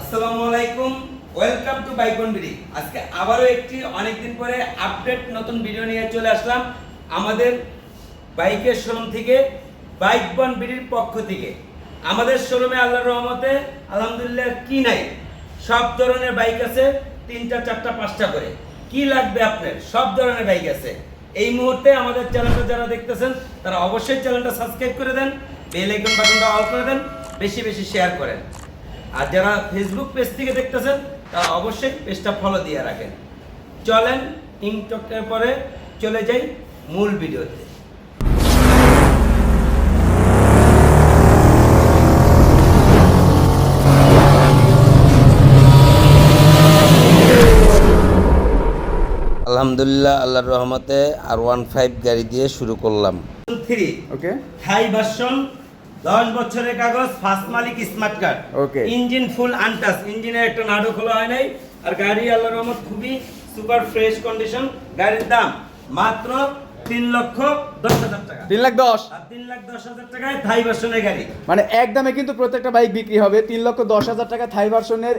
আসসালামু আলাইকুম, welcome to বাইকন BD আজকে আবারও একটি অনেকদিন পরে আপডেট নতুন ভিডিও নিয়ে চলে আসলাম আমাদের বাইকের শোরুম থেকে বাইক বন বিডির পক্ষ থেকে। আমাদের শোরুমে আল্লাহর রহমতে আলহামদুলিল্লাহ কি নাই, সব ধরনের বাইক আছে, তিনটা, চারটা, পাঁচটা করে। কি লাগবে আপনার? সব ধরনের বাইক আছে। এই মুহূর্তে আমাদের চ্যানেলটা যারা দেখতেছেন, তারা অবশ্যই চ্যানেলটা সাবস্ক্রাইব করে দেন, বেল আইকন বাটনটা অল করে দেন, বেশি বেশি শেয়ার করেন। আর যারা ফেসবুক পেজ থেকে দেখতেছেন তারা অবশ্যই পেজটা ফলো দিয়ে রাখেন। চলেন টিকটকের পরে চলে যাই মূল ভিডিওতে। আলহামদুলিল্লাহ আল্লাহর রহমতে আর ওয়ান ফাইভ গাড়ি দিয়ে শুরু করলাম। থ্রি ওকে থাই ভার্সন দশ বছরের কাগজ ফার্স্ট মালিক smart card Okay. Engine full untouch ইঞ্জিনের একটা নাড়ু খোলা হয় নাই। আর গাড়ি আল্লাহর রহমত খুবই সুপার ফ্রেশ কন্ডিশন গাড়ির দাম মাত্র তিন লক্ষ দশ হাজার টাকা। তিন লাখ দশ? আর তিন লাখ দশ হাজার টাকায় থাই ভার্সনের গাড়ি। মানে একদমে কিন্তু প্রত্যেকটা বাইক বিক্রি হবে। তিন লক্ষ দশ হাজার টাকা থাই ভার্সনের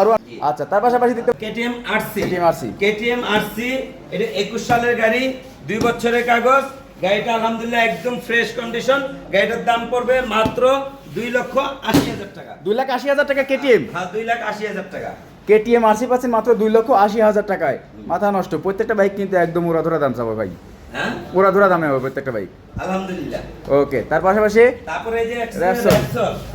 আরও আচ্ছা তার পাশাপাশি দেখতে KTM RC KTM RC KTM RC এটা একুশ সালের গাড়ি দুই বছরের কাগজ গাড়িটা আলহামদুলিল্লাহ একদম ফ্রেশ কন্ডিশন গাড়িটার দাম পড়বে মাত্র দুই লক্ষ আশি হাজার টাকা। দুই লাখ আশি হাজার টাকা কেটিএম? হ্যাঁ দুই লাখ আশি হাজার টাকা। কেটিএম আরসি পাচ্ছেন মাত্র দুই লক্ষ আশি হাজার টাকায়। মাথা নষ্ট প্রত্যেকটা বাইক কিন্তু একদম ওরা উড়াধুরা দাম চাবো ভাই। হ্যাঁ? উড়াধুরা দামে হবে প্রত্যেকটা বাইক আলহামদুলিল্লাহ। ওকে তার পাশাপাশি তারপরে এই যে র্যাপসল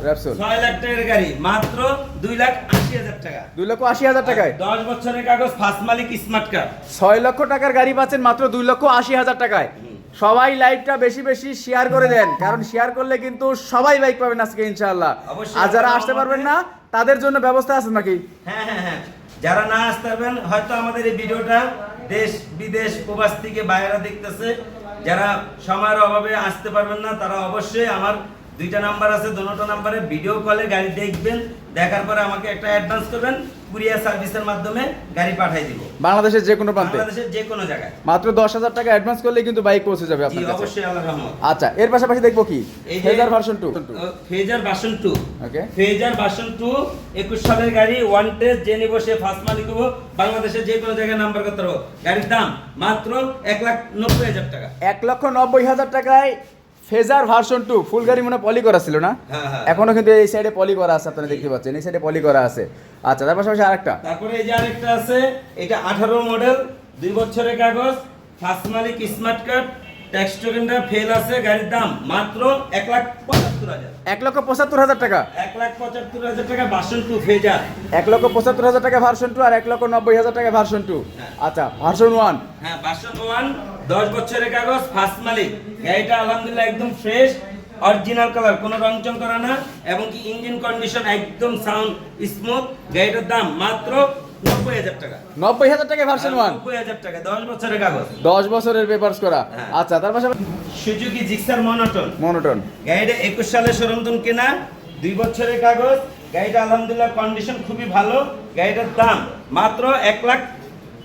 Repsol। ছয় লাখ টাকার গাড়ি মাত্র দুই লাখ আশি হাজার টাকা। দুই লক্ষ আশি হাজার টাকায়। দশ বছরের কাগজ ফার্স্ট মালিক স্মার্ট কার্ড ছয় লক্ষ টাকার গাড়ি পাচ্ছেন মাত্র দুই লক্ষ আশি হাজার টাকায়। সবাই লাইভটা বেশি বেশি শেয়ার করে দেন কারণ শেয়ার করলে কিন্তু সবাই বাইক পাবেন আজকে ইনশাআল্লাহ। আর যারা আসতে পারবেন না তাদের জন্য ব্যবস্থা আছে নাকি? হ্যাঁ হ্যাঁ হ্যাঁ। যারা না আসতে পারবেন হয়তো আমাদের এই ভিডিওটা দেশ বিদেশ প্রবাস থেকে বাইরে দেখতেছে। যারা সময়ের অভাবে আসতে পারবেন না তারা অবশ্যই আমার দুইটা নাম্বার আছে দুটো নাম্বারে ভিডিও কলে গাড়ি দেখবেন দেখার পরে আমাকে একটা অ্যাডভান্স করবেন। কুরিয়ার সার্ভিসের মাধ্যমে গাড়ি পাঠিয়ে দিব। বাংলাদেশের যে কোনো প্রান্তে? বাংলাদেশের যে কোনো জায়গায়। মাত্র দশ হাজার টাকা অ্যাডভান্স করলে কিন্তু বাইক পৌঁছে যাবে আপনার কাছে। অবশ্যই আল্লাহ রহমত। আচ্ছা এর পাশাপাশি দেখব কি? Fazer version two Fazer version two okay Fazer version two একুশ সালের গাড়ি ওয়ান টেস্ট যে নিব সে ফার্স্ট মালিক হব। বাংলাদেশের যে কোনো জায়গায় নাম্বার করতে পারব। গাড়ির দাম মাত্র এক লাখ নব্বই হাজার টাকা। এক লক্ষ নব্বই হাজার টাকায় ফেজার ভার্সন টু ফুল গাড়ি মনে হয় পলি করা ছিল না? হ্যাঁ, হ্যাঁ। এখনও কিন্তু এই সাইডে পলি করা আছে আপনারা দেখতে পাচ্ছেন। এই সাইডে পলি করা আছে। আচ্ছা তার পাশাপাশি আরেকটা। তারপরে এই যে আরেকটা আছে এটা আঠারো মডেল দুই বছরের কাগজ ফার্স্ট মালিক স্মার্ট কার্ড ট্যাক্স টোকেনটা ফেল আছে গাড়ির দাম মাত্র এক লাখ পঁচাত্তর হাজার। এক লক্ষ পঁচাত্তর হাজার টাকা। এক লাখ পঁচাত্তর হাজার টাকা ভার্সন টু ফেজার এক লক্ষ পঁচাত্তর হাজার টাকা ভার্সন টু আর এক লক্ষ নব্বই হাজার টাকা ভার্সন টু হ্যাঁ। আচ্ছা ভার্সন ওয়ান হ্যাঁ ভার্সন ওয়ান দশ বছরের কাগজ ফার্স্ট মালিক। গাড়িটা আলহামদুলিল্লাহ একদম ফ্রেশ অরিজিনাল কালার কোনো রংচং করা না এবং কি ইঞ্জিন কন্ডিশন একদম সাউন্ড স্মুথ গাড়িটার দাম মাত্র নব্বই হাজার টাকা। ভার্সন ওয়ান টাকা দশ বছরের কাগজ। দশ বছরের পেপার্স করা। হ্যাঁ। আচ্ছা তার পাশাপাশি সুজুকি জিক্সার মনোটন। মনোটন। গাড়িটা একুশ সালে সরমতুন কেনা দুই বছরের কাগজ। গাড়িটা আলহামদুলিল্লাহ কন্ডিশন খুবই ভালো। গাড়িটার দাম মাত্র এক লাখ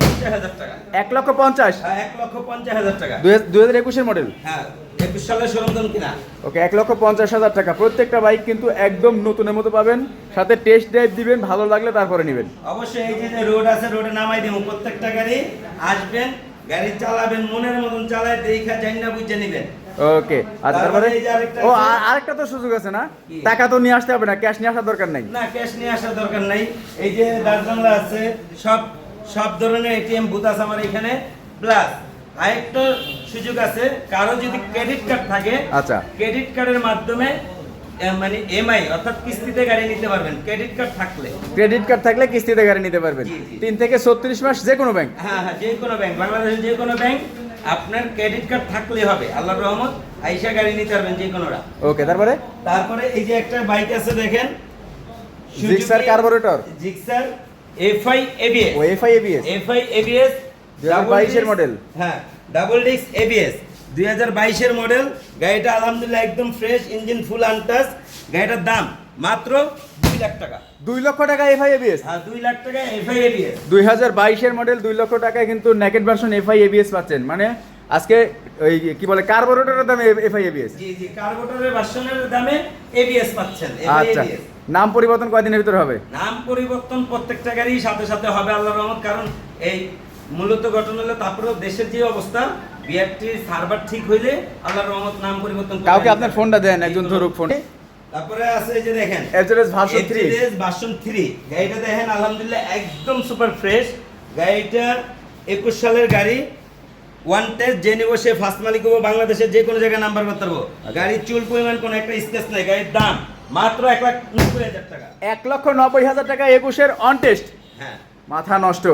পঞ্চাশ হাজার টাকা। এক লক্ষ পঞ্চাশ? হ্যাঁ, এক লক্ষ পঞ্চাশ হাজার টাকা। দুই হাজার একুশের মডেল হ্যাঁ। একুশ সালে সরমতুন কেনা? ওকে এক লক্ষ পঞ্চাশ হাজার টাকা। প্রত্যেকটা বাইক কিন্তু একদম নতুনের মতো পাবেন। সাথে টেস্ট ড্রাইভ দিবেন ভালো লাগলে তারপরে নেবেন। অবশ্যই এই যে রোড আছে রোডে নামাই দিব। প্রত্যেকটা গাড়ি আসবেন গাড়ি চালাবেন মনের মতন চালায় দেখা যাই না বুঝে নেবেন। ওকে আচ্ছা তারপরে তারপরে এই যে আরেকটা ও আর- আরেকটা তো সুযোগ আছে না? টাকা তো নিয়ে আসতে হবে না ক্যাশ নিয়ে আসার দরকার নাই। না ক্যাশ নিয়ে আসার দরকার নাই। এই যে আছে সব সব ধরনের এটিএম বুথ আছে আমার এখানে। প্লাস আরেকটা সুযোগ আছে। কারও যদি ক্রেডিট কার্ড থাকে আচ্ছা। ক্রেডিট কার্ডের মাধ্যমে মানে এমআই অর্থাৎ কিস্তিতে গাড়ি নিতে পারবেন। ক্রেডিট কার্ড থাকলে। ক্রেডিট কার্ড থাকলে কিস্তিতে গাড়ি নিতে পারবেন। তিন থেকে ছত্রিশ মাস যে কোনো ব্যাংক হ্যাঁ হ্যাঁ যে কোনো ব্যাংক বাংলাদেশের যে কোনো ব্যাংক আপনার ক্রেডিট কার্ড থাকলে হবে। আল্লাহর রহমত আইসা গাড়ি নিতে পারবেন যে কোনোটা ওকে তারপরে? তারপরে এই যে একটা বাইক আছে দেখেন। Gixxer carburettor Gixxer FI ABS ও এফআই এবিএস এফআই এবিএস 2022 এর model। হ্যাঁ। ডাবল ডিস্ক এবিএস দুই হাজার বাইশের মডেল গাড়িটা আলহামদুলিল্লাহ একদম ফ্রেশ ইঞ্জিন ফুল আনটাস গাড়িটার দাম মাত্র দুই লাখ টাকা। দুই লক্ষ টাকা এফআই এবিএস হ্যাঁ দুই লাখ টাকা এফআই এবিএস দুই হাজার বাইশের মডেল দুই লক্ষ টাকায় কিন্তু নেকেট ভার্সন এফআই এবিএস পাচ্ছেন। মানে আজকে ওই কি বলে কার্বোরেটরের দামে এফআই এবিএস জি জি কার্বোরেটরের ভার্সনের দামে এবিএস পাচ্ছেন আচ্ছা। নাম পরিবর্তন কয়দিনের ভিতরে হবে? নাম পরিবর্তন প্রত্যেকটা গাড়ি সাথে সাথে হবে আল্লাহর রহমত কারণ এই মূলত ঘটনা হলো তারপরেও দেশের যে অবস্থা বিআরটির সার্ভার ঠিক হইলে আল্লাহর রহমত নাম পরিবর্তন কাউকে আপনার ফোনটা দেন একজন ধরুক ফোন তারপরে আছে এই যে দেখেন FZS version three version three গাড়িটা দেখেন আলহামদুলিল্লাহ একদম সুপার ফ্রেশ গাড়িটা একুশ সালের গাড়ি। ওয়ান টেস্ট যে নিব সে ফার্স্ট মালিক হব বাংলাদেশের যে কোনো জায়গায় নাম্বার করতে পারব। গাড়ির চুল পরিমাণ কোনো একটা স্কেচ নাই গাড়ির দাম মাত্র এক লাখ নব্বই হাজার টাকা। এক লক্ষ নব্বই হাজার টাকা একুশের অন টেস্ট হ্যাঁ। মাথা নষ্ট।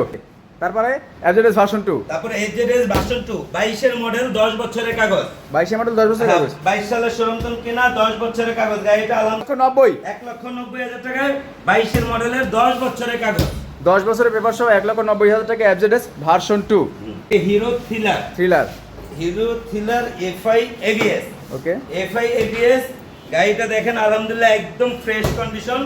তারপরে এফজেডএস ভার্সন টু তারপরে এইচজেডএস ভার্সন টু বাইশের মডেল দশ বছরের কাগজ। বাইশে মডেল দশ বছরের কাগজ। বাইশ সালের সরন্তন কিনা দশ বছরের কাগজ। গাড়িটা লক্ষ নব্বই। এক লক্ষ নব্বই হাজার টাকায় বাইশের মডেলের দশ বছরের কাগজ। দশ বছরের পেপার সহ এক লক্ষ নব্বই হাজার টাকা FZS version two Hero Thriller. Thriller. Hero Thriller FI ABS okay. FI ABS গাড়িটা দেখেন আলহামদুলিল্লাহ একদম ফ্রেশ কন্ডিশন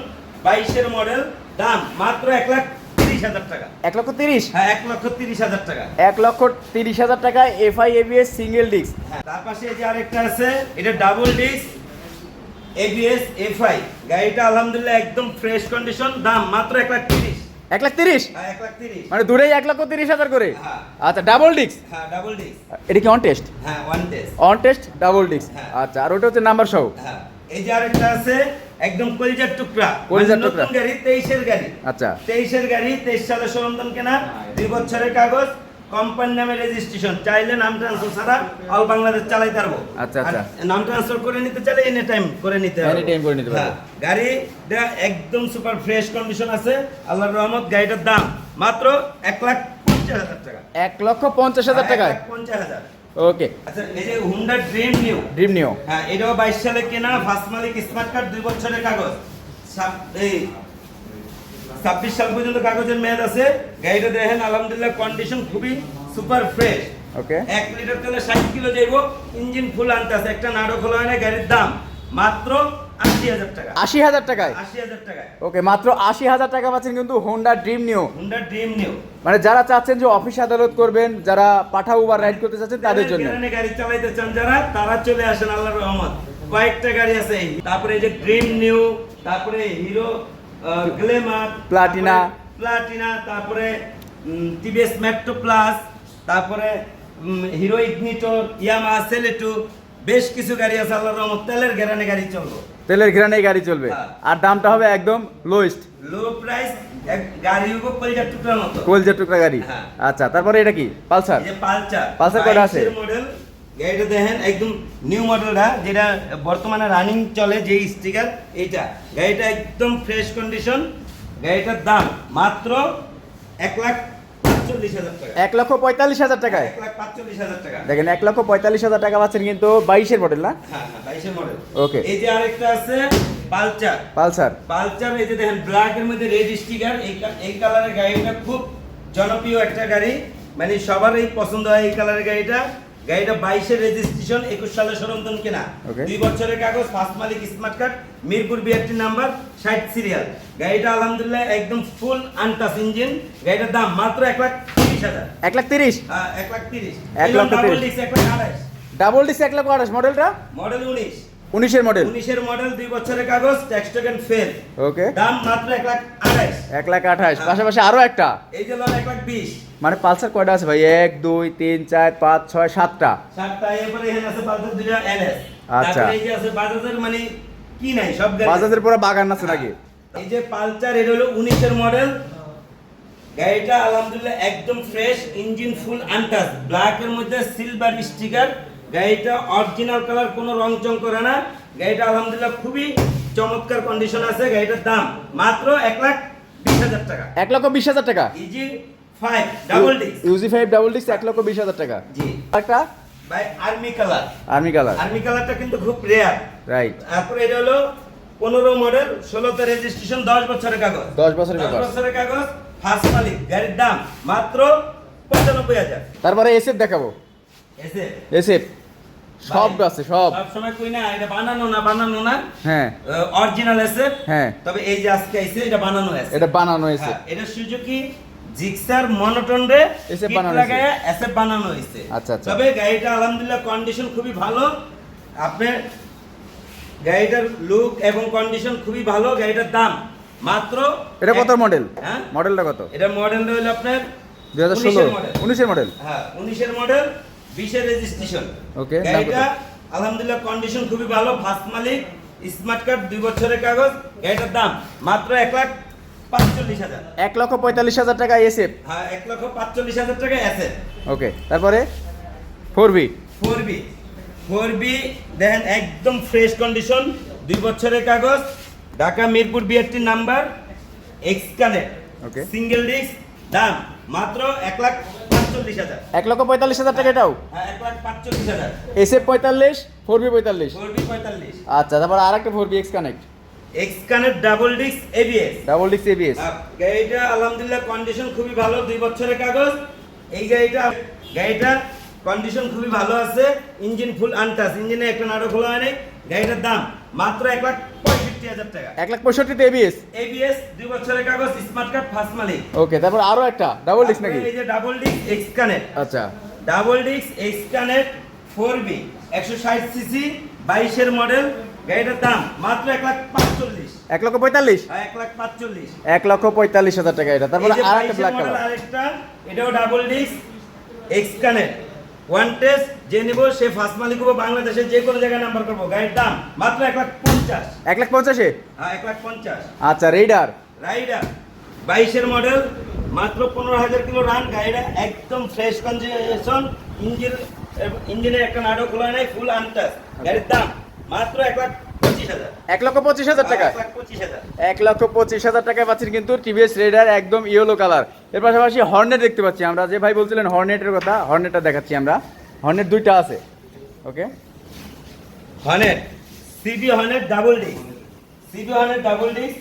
বাইশের মডেল দাম মাত্র এক লাখ তিরিশ হাজার টাকা। এক লক্ষ তিরিশ? হ্যাঁ এক লক্ষ তিরিশ হাজার টাকা। এক লক্ষ তিরিশ হাজার টাকা এফআই এবিএস সিঙ্গেল ডিস্ক হ্যাঁ তার পাশে এই যে আরেকটা আছে এটা ডাবল ডিস্ক এবিএস এফআই। গাড়িটা আলহামদুলিল্লাহ একদম ফ্রেশ কন্ডিশন দাম মাত্র এক লাখ তিরিশ। এক লাখ তিরিশ? হ্যাঁ এক লাখ তিরিশ। মানে দূরেই এক লক্ষ তিরিশ হাজার করে? হ্যাঁ। আচ্ছা ডাবল ডিস্ক হ্যাঁ ডাবল ডিস্ক এটা কি অন টেস্ট হ্যাঁ one test on test double disc. আচ্ছা আর ওটা হচ্ছে নাম্বার সহ। এই যে আরেকটা আছে একদম কলিজার টুকরা কলিজার মানে টুকরা। নতুন গাড়ি তেইশের গাড়ি। আচ্ছা। তেইশের গাড়ি তেইশ সালে সরঞ্জাম কেনা দুই বছরের কাগজ কোম্পানি নামে রেজিস্ট্রেশন চাইলে নাম ট্রান্সফার ছাড়া অল বাংলাদেশ চালাইতে পারব। আচ্ছা, আচ্ছা। নাম ট্রান্সফার করে নিতে চাইলে এনি টাইম করে নিতে পারব। Anytime করে নিতে পারব। হ্যাঁ, গাড়িটা একদম সুপার ফ্রেশ কন্ডিশন আছে। আল্লাহর রহমত গাড়িটার দাম মাত্র এক লাখ পঞ্চাশ হাজার টাকা। এক লক্ষ পঞ্চাশ হাজার টাকায়? এক পঞ্চাশ হাজার। ওকে আচ্ছা এই যে Honda dream new dream new হ্যাঁ এটাও বাইশ সালে কেনা ফার্স্ট মালিক স্মার্ট কার্ড দুই বছরের কাগজ। এই ছাব্বিশ সাল পর্যন্ত কাগজের মেয়াদ আছে। গাড়িটা দেখেন আলহামদুলিল্লাহ কন্ডিশন খুবই সুপার ফ্রেশ ওকে এক লিটার তেলে ষাট কিলো দেবো ইঞ্জিন ফুল আনতে আছে একটা নাড়ো খোলা হয় না গাড়ির দাম মাত্র আশি হাজার টাকায়? ওকে মাত্র আশি হাজার টাকা পাচ্ছেন কিন্তু Honda dream neo Honda dream new মানে যারা চাচ্ছেন যে অফিস আদালত করবেন যারা পাঠা উবার রাইড করতে চাচ্ছেন তাদের জন্য। গাড়ি চালাইতে চান যারা তারা চলে আসেন আল্লাহর রহমত। কয়েকটা গাড়ি আছে তারপরে এই যে ড্রিম নিউ তারপরে হিরো গ্লেমার Platina। প্লাটিনা তারপরে টিভিএস মেট্রো প্লাস তারপরে হিরো ইগনিটর ইয়ামা সেলেটু বেশ কিছু গাড়ি আছে আল্লাহর রহমত। তেলের গ্যারানে গাড়ি চলবো। তেলের ঘিরানে গাড়ি চলবে। হ্যাঁ। আর দামটা হবে একদম লোয়েস্ট লো প্রাইস গাড়ি হব কলিজার টুকরার মতো। কোলজের টুকরা গাড়ি। হ্যাঁ। আচ্ছা তারপরে এটা কি? পালসার? এই যে পালচার পালসার কয়টা আছে? মডেল গাড়িটা দেখেন একদম নিউ মডেলটা যেটা বর্তমানে রানিং চলে যে স্টিকার এইটা। গাড়িটা একদম ফ্রেশ কন্ডিশন গাড়িটার দাম মাত্র এক লাখ এক লক্ষ পঁয়তাল্লিশ হাজার টাকায়? দেখেন এক লক্ষ পঁয়তাল্লিশ হাজার টাকা পাচ্ছেন কিন্তু বাইশের মডেল না? হ্যাঁ হ্যাঁ ওকে এই যে আরেকটা আছে পালচার। পালসার পালচার এই যে দেখেন ব্ল্যাক এর মধ্যে রেড স্টিকার এই এই কালারের গাড়িটা খুব জনপ্রিয় একটা গাড়ি। মানে সবারই পছন্দ হয় এই কালারের গাড়িটা। গাড়িটা বাইশের রেজিস্ট্রেশন একুশ সালে সরন্তন কেনা. দুই বছরের কাগজ ফার্স্ট মালিক smart card Mirpur BRT number ষাট সিরিয়াল গাড়িটা আলহামদুলিল্লাহ একদম ফুল আনটাস ইঞ্জিন গাড়িটার দাম মাত্র এক লাখ তিরিশ হাজার। এক লাখ তিরিশ? এক লাখ তিরিশ। এক লাখ ডাবল ডিস এক লাখ আঠাশ ডাবল ডিস এক লাখ আঠাশ মডেলটা? মডেল উনিশ। উনিশের মডেল উনিশের মডেল দুই বছরের কাগজ ট্যাক্স টোকেন ফেল ওকে দাম মাত্র এক লাখ আড়াইশ এক লাখ আঠাশ। পাশাপাশি আরও একটা। এই যে এক লাখ বিশ। মানে পালসার কয়টা আছে ভাই? এক দুই তিন চার পাঁচ ছয় সাতটা। সাতটা এরপরে এখানে আছে বাজাজ দুইটা এনএস আচ্ছা। এই যে আছে বাজাজের মানে কি নাই সব গাড়ি। বাজাজের পুরো বাগান আছে নাকি? এই যে পালচার এটা হলো উনিশের মডেল গাড়িটা আলহামদুলিল্লাহ একদম fresh engine full untouch black এর মধ্যে সিলভার স্টিকার গাড়িটা অরিজিনাল কালার কোনো রং চং করে না। গাড়িটা আলহামদুলিল্লাহ খুবই চমৎকার কন্ডিশন আছে। গাড়িটার দাম মাত্র এক লাখ বিশ হাজার টাকা। এক লক্ষ বিশ হাজার টাকা? ইজি ফাইভ ডাবল ডিস্ক ইউজি ফাইভ ডাবল ডিস্ক এক লক্ষ বিশ হাজার টাকা। জি। একটা by army colour army colour army কালারটা কিন্তু খুব রেয়ার রাইট তারপরে এটা হলো পনেরো মডেল ষোলোতে রেজিস্ট্রেশন দশ বছরের কাগজ। দশ বছরের দশ বছরের কাগজ ফার্স্ট মালিক। গাড়ির দাম মাত্র পঁচানব্বই হাজার। তারপরে এসএফ দেখাবো। এসে এসএফ সব আছে সব। সব সময় কই না এটা বানানো না বানানো না। হ্যাঁ। অরিজিনাল এসে হ্যাঁ। তবে এই যে আজকে আইছে এটা বানানো আছে এটা বানানো এসে হ্যাঁ, এটা সুজুকি জিক্সার মনোটন রে SF বানানো লাগায় SF বানানো হয়েছে। আচ্ছা, আচ্ছা। তবে গাড়িটা আলহামদুলিল্লাহ কন্ডিশন খুবই ভালো। আপনার গাড়িটার লুক এবং কন্ডিশন খুবই ভালো গাড়িটার দাম মাত্র এটা কত মডেল হ্যাঁ? মডেলটা কত? এটা মডেল হলো আপনার দুই হাজার ষোলো। 19 মডেল উনিশের মডেল হ্যাঁ উনিশের মডেল বিশের রেজিস্ট্রেশন ওকে গাড়িটা আলহামদুলিল্লাহ কন্ডিশন খুবই ভালো ফার্স্ট মালিক স্মার্ট কার্ড দুই বছরের কাগজ গাড়িটার দাম মাত্র এক লাখ এক লক্ষ পঁয়তাল্লিশ হাজার টাকা এসএফ। হ্যাঁ এক লক্ষ পাঁচচল্লিশ হাজার টাকা আছে ওকে তারপরে? Four V four V four V দেখেন একদম ফ্রেশ কন্ডিশন দুই বছরের কাগজ Dhaka Mirpur BRT number X connect Okay. Single disc দাম মাত্র এক লাখ এক লক্ষ পঁয়তাল্লিশ হাজার টাকা এটাও? হ্যাঁ হাজার। এসএফ পঁয়তাল্লিশ ফোর বি পঁয়তাল্লিশ। আচ্ছা তারপর আর একটা four V X connect X connect double disc ABS double ডিক্স এবিএস গাড়িটা আলহামদুলিল্লাহ কন্ডিশন খুবই ভালো দুই বছরের কাগজ। এই গাড়িটা গাড়িটা কন্ডিশন খুবই ভালো আছে। ইঞ্জিন ফুল আনটাস ইঞ্জিনে একটা নাড়ো খোলা হয় গাড়িটার দাম মাত্র এক লাখ পঁয়ষট্টি হাজার টাকা। এক লাখ পঁয়ষট্টিতে এবিএস এবিএস দুই বছরের কাগজ স্মার্ট কার্ড ফার্স্ট মালিক ওকে তারপর আরও একটা ডাবল ডিক্স নাকি? এই যে ডাবল ডিস্ক এক্স কানেক্ট আচ্ছা। Double disc X connect four V একশো ষাট সিসি বাইশের মডেল গাড়িটার দাম মাত্র এক লাখ পাঁচচল্লিশ। এক লক্ষ পঁয়তাল্লিশ? এক লাখ পাঁচচল্লিশ। এক লক্ষ পঁয়তাল্লিশ হাজার টাকা এটা। তারপরে আর একটা 22 ব্ল্যাক কালার আরেকটা এটাও double disc X connect one test যে নিব সে ফার্স্ট মালিক হব বাংলাদেশের যে কোনো জায়গায় নাম্বার করব। গাড়ির দাম মাত্র এক লাখ পঞ্চাশ। এক লাখ পঞ্চাশে? হ্যাঁ এক লাখ পঞ্চাশ। আচ্ছা রাইডার রাইডার বাইশের মডেল মাত্র পনেরো হাজার কিলো রান গাড়িটা একদম ফ্রেশ কন্ডিশন ইঞ্জিন ইঞ্জিনের একটা নাটক খোলা নাই ফুল আনটাস গাড়ির দাম মাত্র এক লাখ এক লক্ষ পঁচিশ হাজার টাকা। এক লক্ষ পঁচিশ হাজার টাকায় পাচ্ছেন কিন্তু টিভিএস রেডার একদম ইয়েলো কালার। এর পাশাপাশি হর্নেট দেখতে পাচ্ছি আমরা। যে ভাই বলছিলেন হর্নেটের কথা হর্নেটটা দেখাচ্ছি আমরা। হর্নেট দুইটা আছে। Okay Hornet CB Hornet double disc. CB Hornet double disc.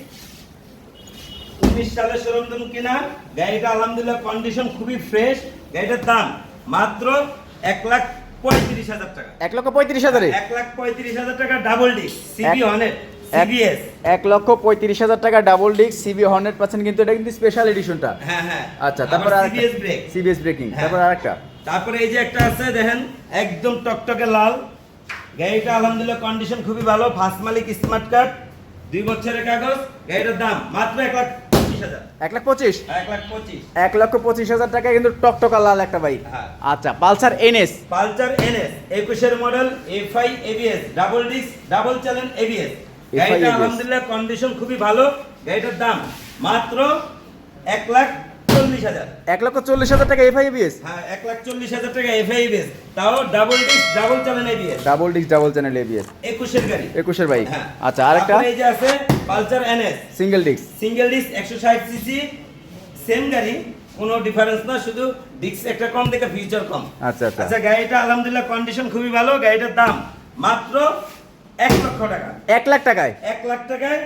উনিশ সালের সরঞ্জাম কিনা। গাড়িটা আলহামদুলিল্লাহ কন্ডিশন খুবই ফ্রেশ গাড়িটার দাম মাত্র এক লাখ পঁয়ত্রিশ হাজার টাকা। এক লক্ষ পঁয়ত্রিশ হাজারে? এক লাখ পঁয়ত্রিশ হাজার টাকা ডাবল ডিস্ক সিবি হনেট এক- লক্ষ পঁয়ত্রিশ হাজার টাকা ডাবল ডিস্ক সিবি হর্নেট পাচ্ছেন কিন্তু এটা কিন্তু স্পেশাল এডিশনটা হ্যাঁ হ্যাঁ। আচ্ছা তারপর আর সিবিএস ব্রেক সিবিএস ব্রেকিং। তারপর আরেকটা। তারপরে এই যে একটা আছে দেখেন একদম টকটকে লাল। গাড়িটা আলহামদুলিল্লাহ কন্ডিশন খুবই ভালো। ফার্স্ট মালিক স্মার্ট কার্ড দুই বছরের কাগজ। গাড়িটার দাম মাত্র এক লাখ এক লাখ পঁচিশ? এক লাখ পঁচিশ। এক লক্ষ পঁচিশ হাজার টাকা কিন্তু টকটকা লাল একটা বাইক হ্যাঁ। আচ্ছা পালসার এনএস। পালচার এনএস একুশের model FI ABS double disc double channel ABS. গাড়িটা আলহামদুলিল্লাহ কন্ডিশন খুবই ভালো। গাড়িটার দাম মাত্র এক লাখ চল্লিশ হাজার। এক লক্ষ চল্লিশ হাজার টাকা এফআই এবিএস হ্যাঁ এক লাখ চল্লিশ হাজার টাকা এফআই এবিএস তাও double disc double channel ABS double disc double channel ABS একুশের গাড়ি। একুশের বাইক হ্যাঁ। আচ্ছা আরেকটা? এই যে আছে Pulsar NS single disc single disc একশো ষাট সিসি সেম গাড়ি কোনো ডিফারেন্স না শুধু ডিস্ক একটা কম দেখে ফিউচার কম। আচ্ছা আচ্ছা। আচ্ছা গাড়িটা আলহামদুলিল্লাহ কন্ডিশন খুবই ভালো গাড়িটার দাম মাত্র এক লক্ষ টাকা। এক লাখ টাকায়? এক লাখ টাকায়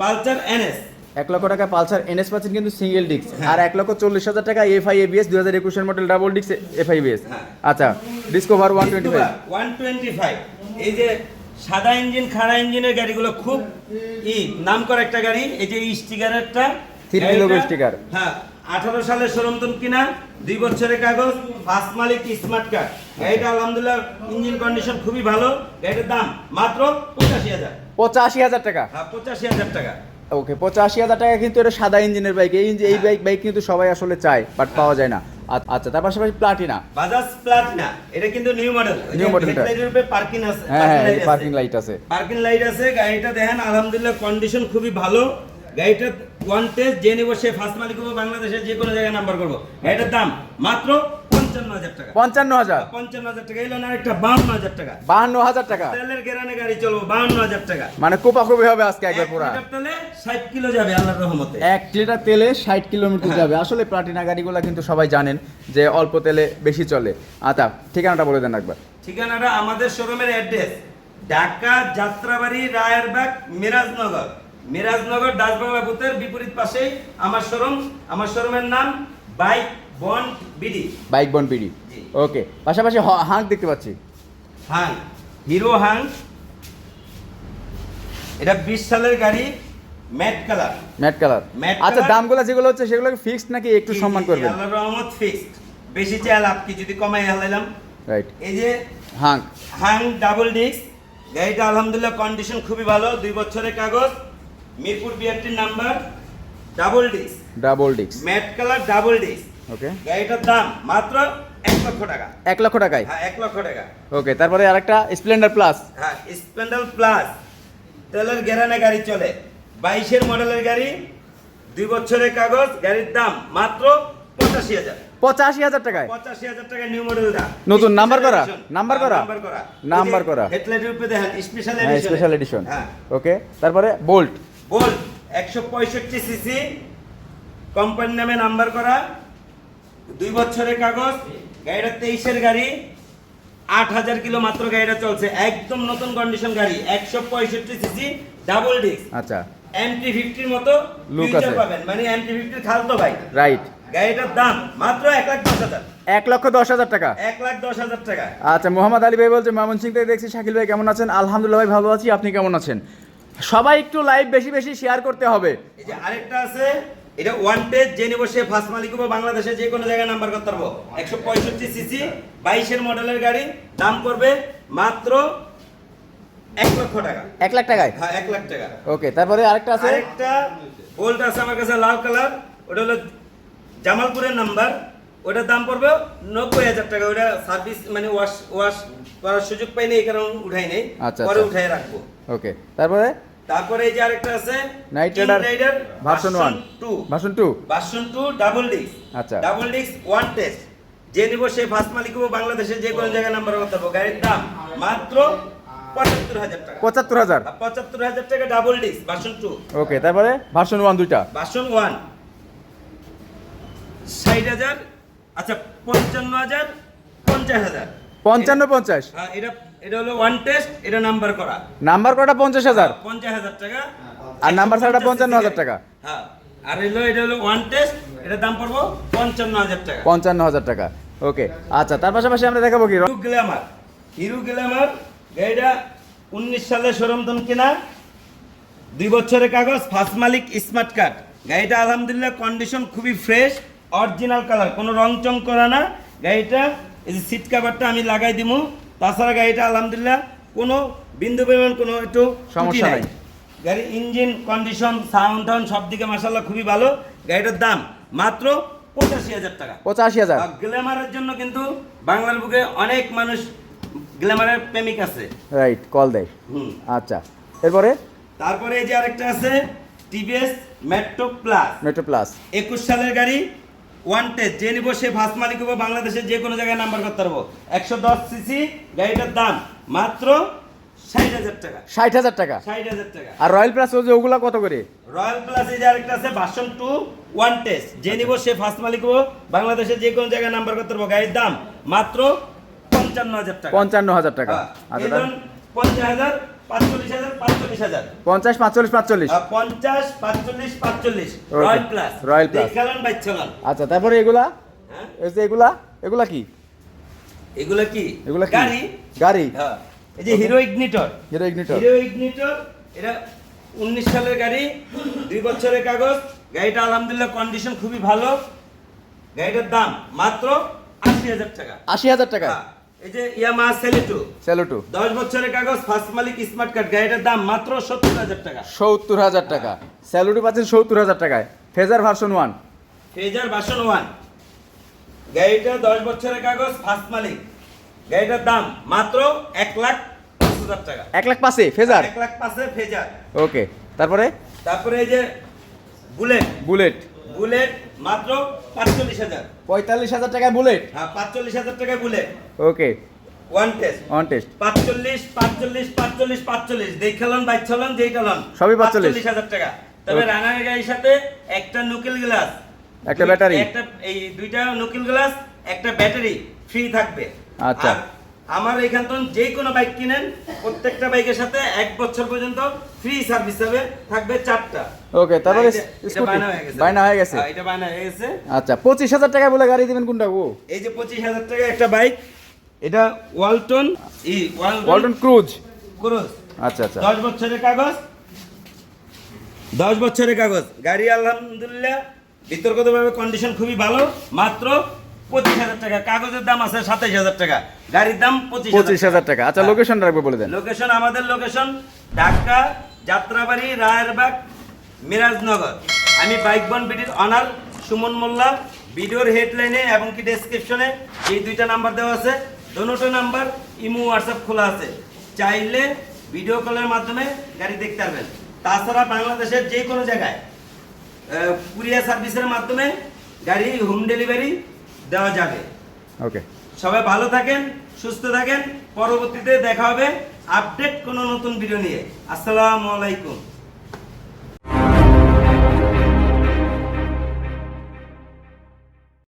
পালসার এনএস এক লক্ষ টাকা পালসার এনএস পাচ্ছেন কিন্তু সিঙ্গেল ডিস্ক। আর এক লক্ষ চল্লিশ হাজার টাকা এফ এফআই এবিএস দু হাজার একুশের model double disc FI ABS. হ্যাঁ। আচ্ছা Discover one twenty five one twenty five এই যে সাদা ইঞ্জিন খাড়া ইঞ্জিনের গাড়িগুলো খুব ই নাম করা একটা গাড়ি। এই যে স্টিকারেরটা Three logo স্টিকার হ্যাঁ আঠারো সালের সরঞ্জাম কিনা দুই বছরের কাগজ ফার্স্ট মালিক স্মার্ট কার্ড গাড়িটা আলহামদুলিল্লাহ ইঞ্জিন কন্ডিশন খুবই ভালো। গাড়িটার দাম মাত্র পঁচাশি হাজার। পঁচাশি হাজার টাকা। হ্যাঁ পঁচাশি হাজার টাকা। ওকে পঁচাশি হাজার টাকা কিন্তু এটা সাদা ইঞ্জিনের বাইক এই এই বাইক বাইক কিন্তু সবাই আসলে চায় বাট পাওয়া যায় না। আচ্ছা তার পাশাপাশি প্লাটিনা বাজাজ প্লাটিনা এটা কিন্তু নিউ মডেল টা। পার্কিং আছে হ্যাঁ হ্যাঁ পার্কিং লাইট আছে। পার্কিং লাইট আছে গাড়িটা দেখেন আলহামদুলিল্লাহ কন্ডিশন খুবই ভালো। গাড়িটা ওয়ান টেস্ট যে নেব সে ফার্স্ট মালিক হব বাংলাদেশের যে কোনো জায়গায় নাম্বার করব। গাড়িটার দাম মাত্র পঞ্চান্ন হাজার পঞ্চান্ন হাজার। টাকা এলো না একটা হাজার টাকা। বাহান্ন হাজার টাকা। তেলের গেরানে গাড়ি চলবো বাউন্ন হাজার টাকা। মানে কোপাকুপি হবে আজকে একবার এক পুরা। তেলে ষাট কিলো যাবে আল্লাহর রহমতে। এক লিটার তেলে ষাট কিলোমিটার যাবে। আসলে প্লাটিনা গাড়িগুলো কিন্তু সবাই জানেন যে অল্প তেলে বেশি চলে। আচ্ছা ঠিকানাটা বলে দেন একবার। ঠিকানাটা আমাদের শোরুমের অ্যাড্রেস। ঢাকা যাত্রাবাড়ি রায়েরবাগ মিরাজনগর। মিরাজনগর দাসবাংলা বুথের বিপরীত পাশেই আমার শোরুম। আমার শোরুমের নাম Bike Bond BD. Bike Bond BD. Okay পাশাপাশি হ- দেখতে পাচ্ছি। হাং হিরো হাং। এটা বিশ সালের গাড়ি ম্যাট কালার। Matte colour. আচ্ছা দামগুলো যেগুলো হচ্ছে সেগুলো ফিক্সড নাকি একটু সম্মান করবেন? আল্লাহর রহমত ফিক্সড বেশি চাল আপনি যদি কমাই হালাইলাম। রাইট এই যে হাং। হাং ডাবল ডিস্ক গাড়িটা আলহামদুলিল্লাহ কন্ডিশন খুবই ভালো। দুই বছরের কাগজ। মিরপুর বিআরটির নাম্বার ডাবল ডিস্ক ডাবল ডিক্স matte colour double disc okay গাড়িটার দাম মাত্র এক লক্ষ টাকা। এক লক্ষ টাকায়? হ্যাঁ এক লক্ষ টাকা। ওকে তারপরে আরেকটা স্প্লেন্ডার প্লাস হ্যাঁ স্প্লেন্ডার প্লাস তেলের গেরানে গাড়ি চলে। বাইশের মডেলের গাড়ি দুই বছরের কাগজ গাড়ির দাম মাত্র পঁচাশি হাজার। পঁচাশি হাজার টাকায়? পঁচাশি হাজার টাকা নিউ মডেলটা নতুন নাম্বার করা? নাম্বার করা? নাম্বার করা। নাম্বার করা। হেডলাইটের উপরে দেখেন স্পেশাল হ্যাঁ এডিশন স্পেশাল এডিশন হ্যাঁ। ওকে তারপরে বোল্ট বল একশো পঁয়ষট্টি সিসি কোম্পানির নামে নাম্বার করা। দুই বছরের কাগজ গাড়িটা তেইশের গাড়ি আট হাজার কিলো মাত্র গাড়িটা চলছে। একদম নতুন কন্ডিশন গাড়ি একশো পঁয়ষট্টি সিসি ডাবল ডিস্ক আচ্ছা। এমটি ফিফটির মতো ফিউচার আছে। পাবেন। মানে এমটি ফিফটির খালতো ভাই। রাইট গাড়িটার দাম মাত্র এক লাখ দশ হাজার। এক লক্ষ দশ হাজার টাকা। এক লাখ দশ হাজার টাকা। আচ্ছা মোহাম্মদ আলী ভাই বলছে মামুন সিং থেকে দেখছি শাকিল ভাই কেমন আছেন? আলহামদুলিল্লাহ ভাই ভালো আছি আপনি কেমন আছেন? সবাই একটু লাইভ বেশি বেশি শেয়ার করতে হবে। এই যে আরেকটা আছে এটা ওয়ান টেজ যে নিব সে ফার্স্ট মালিক হব বাংলাদেশে যে কোনো জায়গায় নাম্বার করতে পারব। একশো পঁয়ষট্টি সিসি বাইশের মডেলের গাড়ি দাম পড়বে মাত্র এক লক্ষ টাকা। এক লাখ টাকায়? হ্যাঁ এক লাখ টাকা। ওকে তারপরে আরেকটা আছে? আরেকটা বোল্ট আছে আমার কাছে লাল কালার ওটা হলো জামালপুরের নাম্বার ওটার দাম পড়বে নব্বই হাজার টাকা। ওটা সার্ভিস মানে ওয়াশ ওয়াশ করার সুযোগ পাইনি এই কারণে উঠাই নেই। আচ্ছা, পরে আচ্ছা। উঠাই রাখব। ওকে তারপরে? তারপরে এই যে আরেকটা আছে Night Rider version one two version two version two double disc আচ্ছা। ডাবল ডিস্ক ওয়ান টেস্ট যে নিব সে ফার্স্ট মালিক হব বাংলাদেশের যে কোনো জায়গায় নাম্বার করতে পারব গাড়ির দাম মাত্র পঁচাত্তর হাজার টাকা। পঁচাত্তর হাজার? পঁচাত্তর হাজার টাকা double disc version two okay তারপরে ভার্সন ওয়ান দুইটা? ভার্সন ওয়ান ষাট হাজার আচ্ছা পঞ্চান্ন হাজার পঞ্চাশ হাজার। পঞ্চান্ন পঞ্চাশ? হ্যাঁ, এটা এটা হলো ওয়ান টেস্ট এটা নাম্বার করা। নাম্বার কটা পঞ্চাশ হাজার। পঞ্চাশ হাজার টাকা। আর নাম্বার ছাড়াটা 150 55,000 টাকা। হ্যাঁ আর হলো এটা হলো ওয়ান টেস্ট এটার দাম পড়ব পঞ্চান্ন হাজার টাকা। পঞ্চান্ন হাজার টাকা। ওকে আচ্ছা তার পাশাপাশি আমরা দেখাবো কি? হিরো গ্ল্যামার হিরো গ্ল্যামার গাড়িটা উনিশ সালে সরমদন কেনা দুই বছরের কাগজ ফার্স্ট মালিক স্মার্ট কার্ড গাড়িটা আলহামদুলিল্লাহ কন্ডিশন খুবই ফ্রেশ অরিজিনাল কালার কোনো রং চং করা না। গাড়িটা এই যে সিট কাভারটা আমি লাগাই দিমু। তাছাড়া গাড়িটা আলহামদুলিল্লাহ কোনো বিন্দু পরিমাণ কোনো একটু সমস্যা নাই। গাড়ির ইঞ্জিন কন্ডিশন সাউন্ড টাউন সব দিকে মাসাল্লাহ খুবই ভালো। গাড়িটার দাম মাত্র পঁচাশি হাজার টাকা। পঁচাশি হাজার। গ্ল্যামারের জন্য কিন্তু বাংলার বুকে অনেক মানুষ গ্ল্যামারের প্রেমিক আছে। রাইট কল দেয়। হুম। আচ্ছা এরপরে? তারপরে এই যে আরেকটা আছে TVS Metro Plus Metro Plus একুশ সালের গাড়ি ওয়ান টেস্ট যে নিব সে ফার্স্ট মালিক হব বাংলাদেশের যে কোনো জায়গায় নাম্বার করতে পারব। একশো দশ সিসি গাড়িটার দাম মাত্র ষাট হাজার টাকা। ষাট হাজার টাকা? ষাট হাজার টাকা। আর রয়্যাল প্লাস যে ওগুলা কত করে? রয়্যাল প্লাস এই যে আরেকটা আছে ভার্সন টু ওয়ান টেস্ট যে নিব সে ফার্স্ট মালিক হব বাংলাদেশের যে কোনো জায়গায় নাম্বার করতে পারব। গাড়ির দাম মাত্র পঞ্চান্ন হাজার টাকা। পঞ্চান্ন হাজার টাকা। হ্যাঁ, আচ্ছা পঞ্চাশ হাজার পঞ্চাশ পাঁচচল্লিশ পাঁচচল্লিশ। পঞ্চাশ পাঁচচল্লিশ পাঁচচল্লিশ। Royal Plus. দেখালেন বাইচালান আচ্ছা তারপরে এগুলা? হ্যাঁ? এই যে এগুলা? এগুলা কি? এগুলা কি? এগুলা গাড়ি। গাড়ি। হ্যাঁ। এই যে Hero Ignitor Hero Ignitor Hero Ignitor এটা উনিশ সালের গাড়ি দুই বছরের কাগজ। গাড়িটা আলহামদুলিল্লাহ কন্ডিশন খুবই ভালো। গাড়িটার দাম মাত্র আশি হাজার টাকা। আশি হাজার টাকা? হ্যাঁ, এই যে ইয়ামা সেলিটু। বছরের কাগজ ফার্স্ট মালিক স্মার্ট কার্ড। গাড়িটার দাম মাত্র সত্তর হাজার টাকা। সত্তর হাজার টাকা। পাচ্ছেন টাকায়। ফেজার ভার্সন ফেজার গাড়িটা দশ বছরের কাগজ ফার্স্ট মালিক। গাড়িটার দাম মাত্র লাখ পাঁচ হাজার টাকা। এক লাখ ফেজার? লাখ পাঁচে ফেজার। ওকে তারপরে? তারপরে এই যে বুলেট। বুলেট। বুলেট মাত্র পাঁচচল্লিশ হাজার। পঁয়তাল্লিশ হাজার টাকায় বুলেট? হ্যাঁ পাঁচচল্লিশ হাজার টাকায় Bullet. Okay. One test on test পাঁচচল্লিশ পাঁচচল্লিশ পাঁচচল্লিশ পাঁচচল্লিশ। দেখলাম বাইচালন যেইটালন সবই 45 হাজার টাকা। তবে. রানার গাড়ির সাথে একটা নুকেল গ্লাস একটা ব্যাটারি। একটা এই দুইটা নুকেল গ্লাস একটা ব্যাটারি ফ্রি থাকবে। আচ্ছা। আমার এখান থেকে যে কোনো বাইক কিনেন প্রত্যেকটা বাইকের সাথে এক বছর পর্যন্ত ফ্রি সার্ভিস হবে থাকবে চারটা। ওকে তারপরে বায়না হয়ে গেছে। বাইনা হয়ে গেছে? এটা বায়না হয়ে গেছে। আচ্ছা পঁচিশ হাজার টাকায় বলে গাড়ি দিবেন কোনটা গো এই যে পঁচিশ হাজার টাকা একটা বাইক এটা Walton E Walton Cruise Cruise আচ্ছা আচ্ছা। দশ বছরের কাগজ। দশ বছরের কাগজ। গাড়ি আলহামদুলিল্লাহ বিতর্কতভাবে কন্ডিশন খুবই ভালো মাত্র পঁচিশ হাজার টাকা কাগজের দাম আছে সাতাইশ হাজার টাকা গাড়ির দাম পঁচিশ হাজার টাকা। আচ্ছা লোকেশন রাখবে বলে দেন। লোকেশন আমাদের লোকেশন ঢাকা যাত্রাবাড়ি রায়েরবাগ মিরাজনগর। আমি বাইক বন অনার সুমন মোল্লা ভিডিওর হেডলাইনে এবং কি ডেসক্রিপশনে এই দুইটা নাম্বার দেওয়া আছে। নাম্বার ইমো হোয়াটসঅ্যাপ খোলা আছে। চাইলে ভিডিও কলের মাধ্যমে গাড়ি দেখতে পারবেন। তাছাড়া বাংলাদেশের যে কোনো জায়গায় কুরিয়ার সার্ভিসের মাধ্যমে গাড়ি হোম ডেলিভারি দেওয়া যাবে। ওকে। সবাই ভালো থাকেন সুস্থ থাকেন। পরবর্তীতে দেখা হবে আপডেট কোনো নতুন ভিডিও নিয়ে। আসসালামু আলাইকুম।